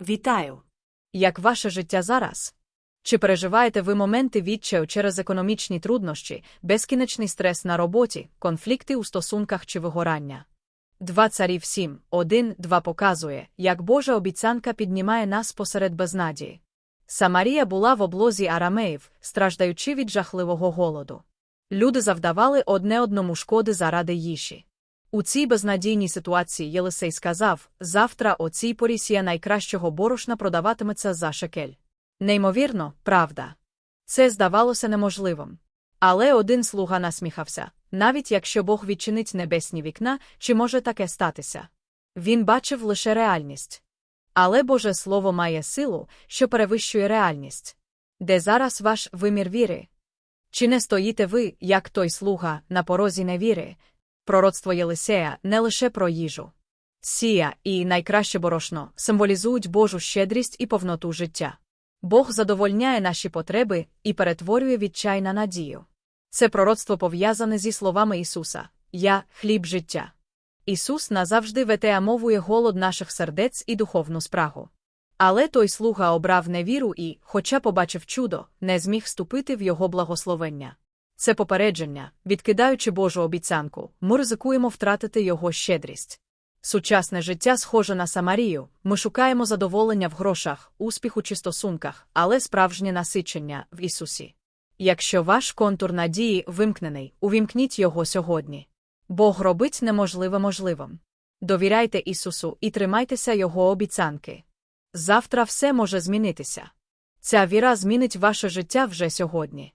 Вітаю. Як ваше життя зараз? Чи переживаєте ви моменти відчаю через економічні труднощі, безкінечний стрес на роботі, конфлікти у стосунках чи вигорання? Два царів сім, один, два показує, як Божа обіцянка піднімає нас посеред безнадії. Самарія була в облозі арамеїв, страждаючи від жахливого голоду. Люди завдавали одне одному шкоди заради їжі. У цій безнадійній ситуації Єлисей сказав завтра о цій порі сія найкращого борошна продаватиметься за шекель. Неймовірно, правда. Це здавалося неможливим. Але один слуга насміхався навіть якщо Бог відчинить небесні вікна, чи може таке статися? Він бачив лише реальність. Але Боже Слово має силу, що перевищує реальність. Де зараз ваш вимір віри? Чи не стоїте ви, як той слуга, на порозі невіри? Пророцтво Єлисея не лише про їжу. Сія і найкраще борошно символізують Божу щедрість і повноту життя. Бог задовольняє наші потреби і перетворює відчай на надію. Це пророцтво пов'язане зі словами Ісуса Я хліб життя. Ісус назавжди ветеамовує голод наших сердець і духовну спрагу. Але той слуга обрав невіру і, хоча побачив чудо, не зміг вступити в його благословення. Це попередження, відкидаючи Божу обіцянку, ми ризикуємо втратити його щедрість. Сучасне життя схоже на Самарію, ми шукаємо задоволення в грошах, успіху чи стосунках, але справжнє насичення в Ісусі. Якщо ваш контур надії вимкнений, увімкніть його сьогодні. Бог робить неможливе можливим. Довіряйте Ісусу і тримайтеся Його обіцянки. Завтра все може змінитися. Ця віра змінить ваше життя вже сьогодні.